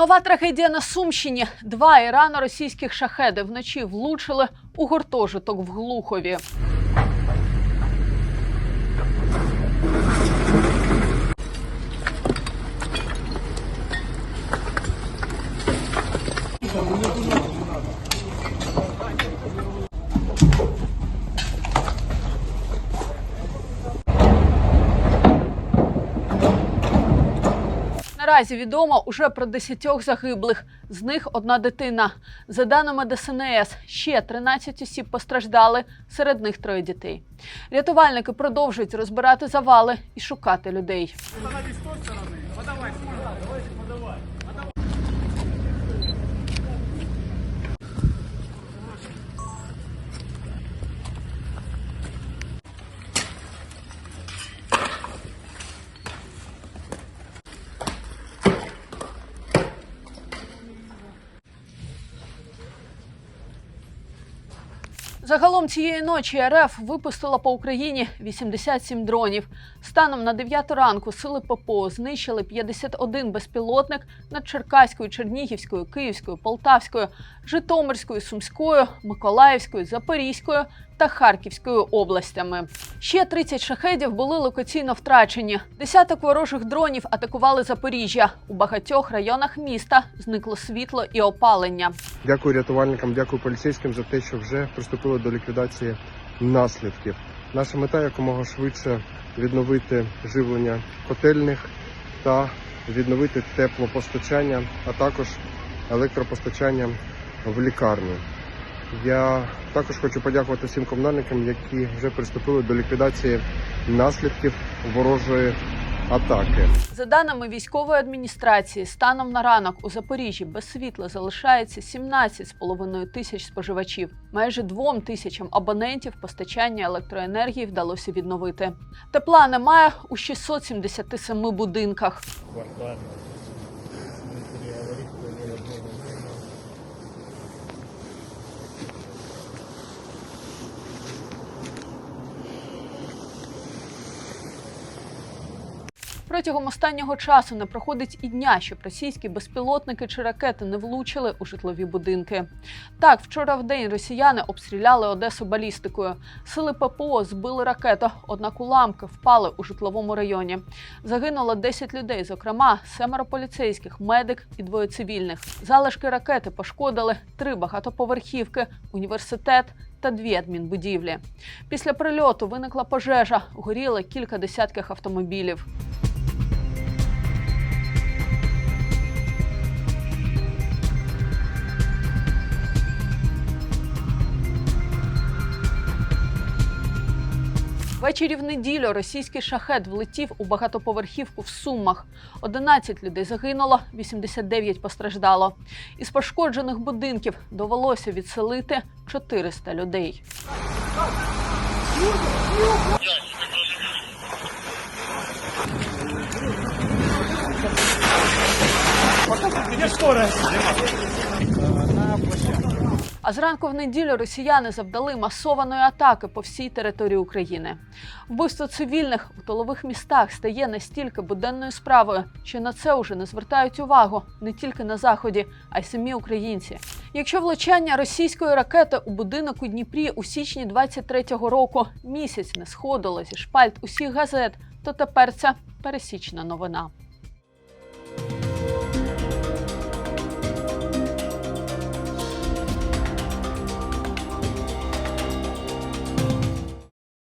Нова трагедія на Сумщині. Два ірано-російських шахеди вночі влучили у гуртожиток в Глухові. Наразі відомо уже про десятьох загиблих. З них одна дитина. За даними ДСНС, ще 13 осіб постраждали, серед них троє дітей. Рятувальники продовжують розбирати завали і шукати людей. Загалом цієї ночі РФ випустила по Україні 87 дронів. Станом на 9 ранку сили ППО знищили 51 безпілотник над Черкаською, Чернігівською, Київською, Полтавською, Житомирською, Сумською, Миколаївською, Запорізькою та Харківською областями. Ще 30 шахедів були локаційно втрачені. Десяток ворожих дронів атакували Запоріжжя. У багатьох районах міста зникло світло і опалення. Дякую рятувальникам, дякую поліцейським за те, що вже приступили до ліквідації наслідків. Наша мета якомога швидше відновити живлення котельних та відновити теплопостачання, а також електропостачання в лікарні. Я також хочу подякувати всім комунальникам, які вже приступили до ліквідації наслідків ворожої атаки. За даними військової адміністрації, станом на ранок у Запоріжжі без світла залишається 17,5 тисяч споживачів. Майже двом тисячам абонентів постачання електроенергії вдалося відновити. Тепла немає у 677 будинках. Протягом останнього часу не проходить і дня, щоб російські безпілотники чи ракети не влучили у житлові будинки. Так, вчора в день росіяни обстріляли Одесу балістикою. Сили ППО збили ракету, однак уламки впали у житловому районі. Загинуло 10 людей, зокрема семеро поліцейських, медик і двоє цивільних. Залишки ракети пошкодили три багатоповерхівки, університет. Та дві адмінбудівлі. Після прильоту виникла пожежа, горіли кілька десятків автомобілів. Ввечері в неділю російський шахет влетів у багатоповерхівку в Сумах. 11 людей загинуло, 89 постраждало. Із пошкоджених будинків довелося відселити 400 людей. Скорость? А зранку в неділю росіяни завдали масованої атаки по всій території України. Вбивство цивільних у тилових містах стає настільки буденною справою, що на це уже не звертають увагу не тільки на заході, а й самі українці. Якщо влучання російської ракети у будинок у Дніпрі у січні 23-го року місяць не сходило зі шпальт усіх газет, то тепер це пересічна новина.